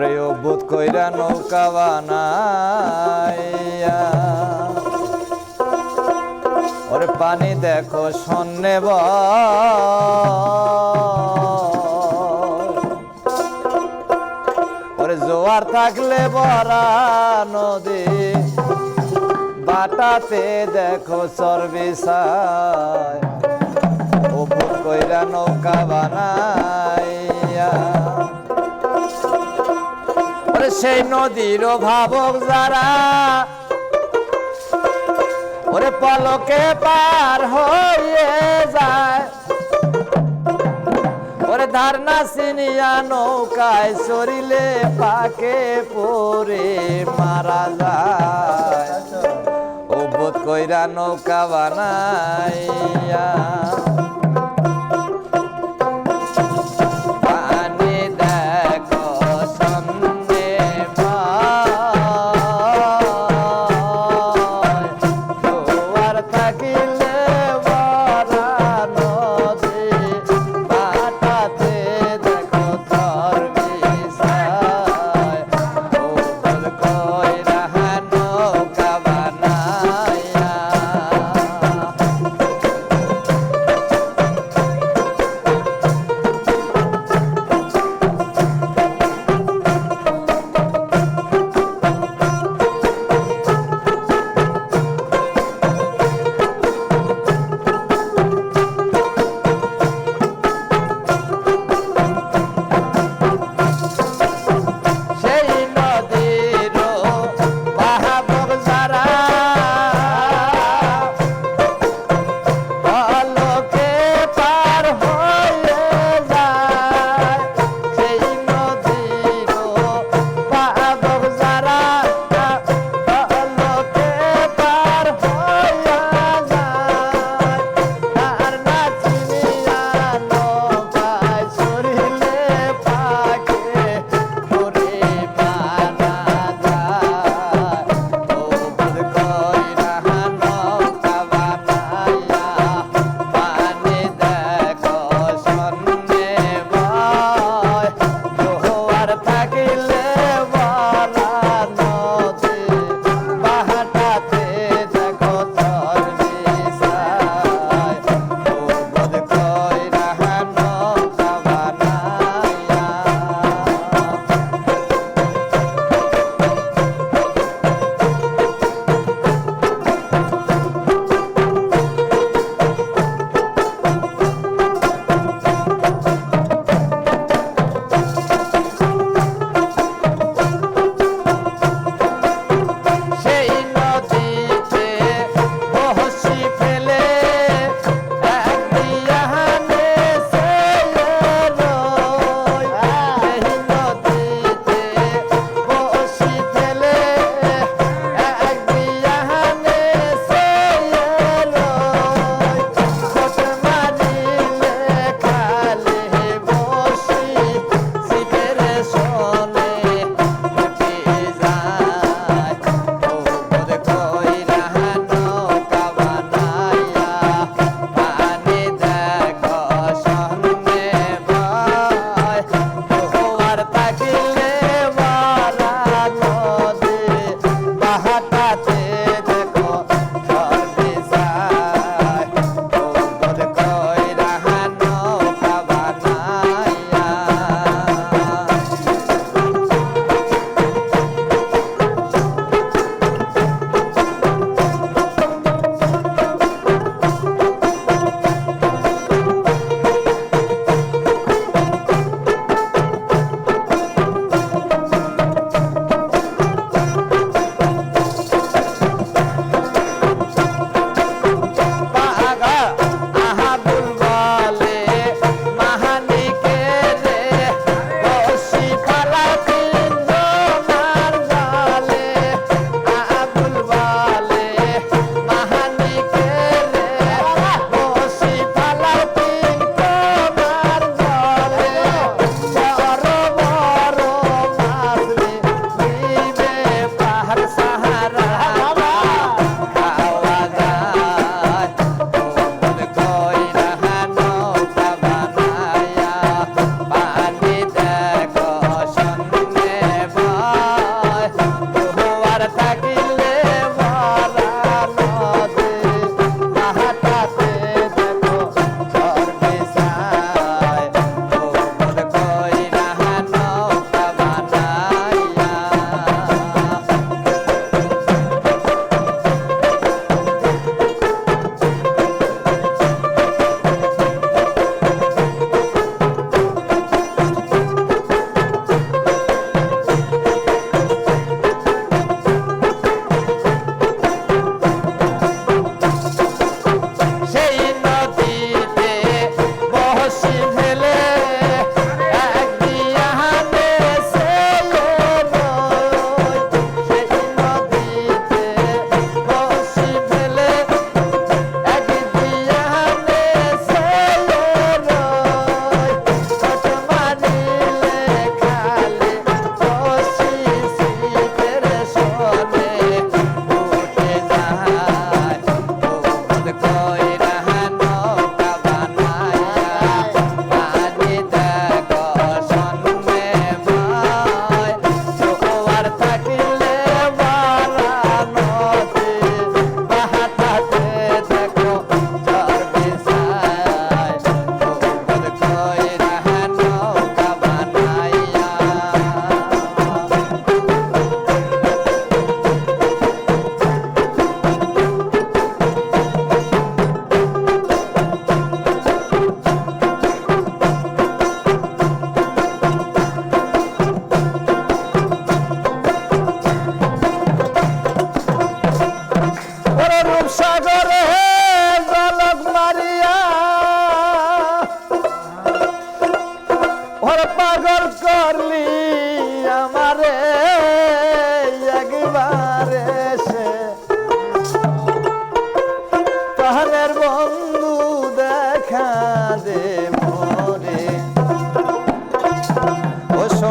ওরে অভূত কইরা নৌকা বানাইয়া। ওরে পানি দেখো সন্নে ওরে জোয়ার থাকলে বরা নদী, বাটাতে দেখো চর্বিসায় উপর কইরা নৌকা বানাইয়া সেই নদীর ভাবক যারা, ওরে পলকে পার হয়ে যায়। ওরে ধারনা সিনিয়া নৌকায় সরিলে পাকে পরে মারা যায়। বোধ কইরা নৌকা বানাইয়া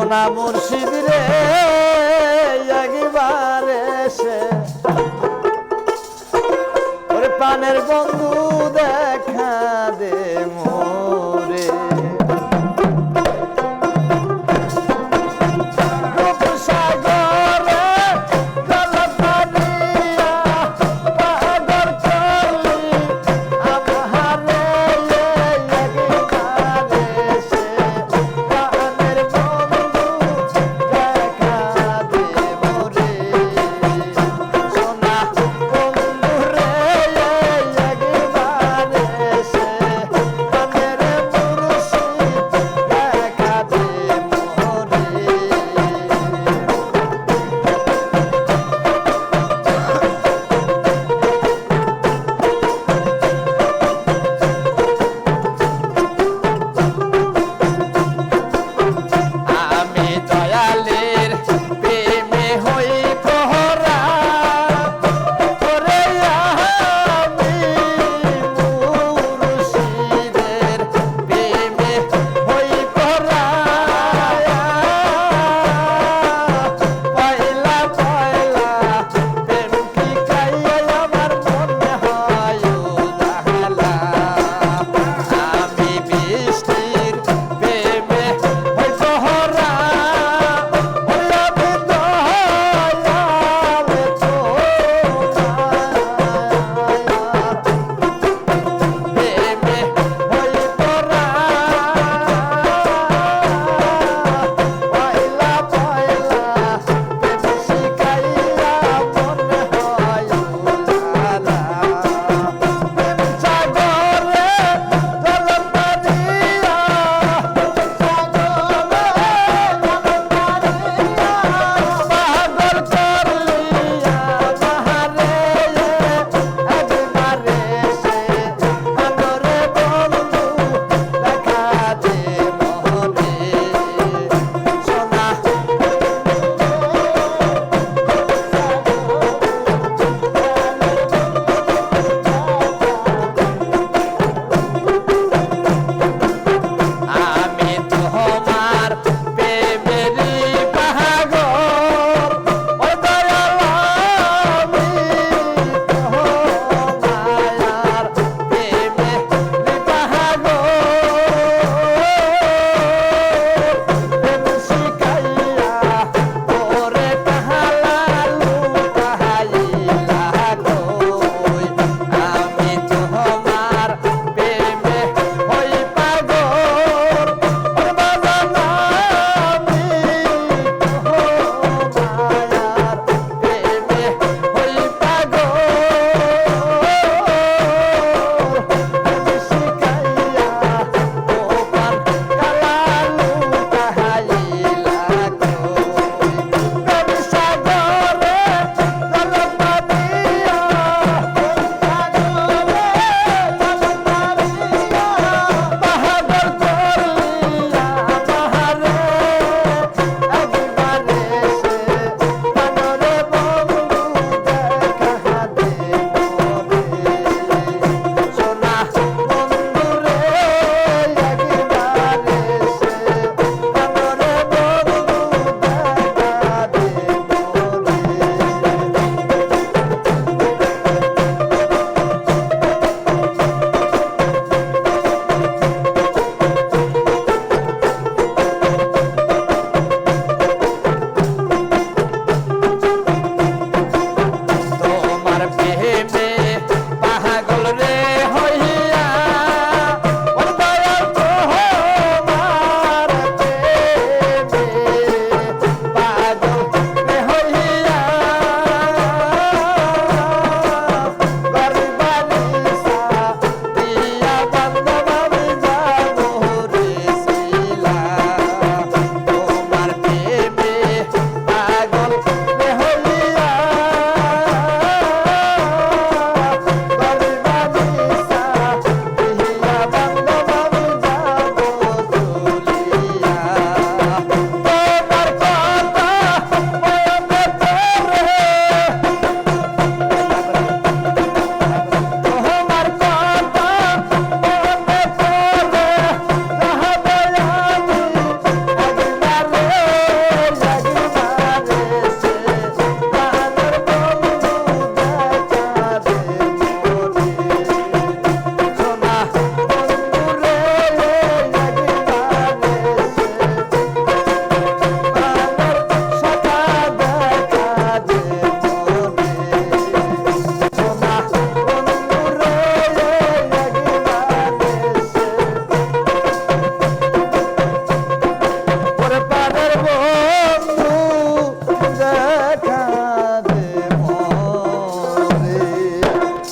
না মুর্শিদ রে একবারে সে পানের বন্ধু দেয়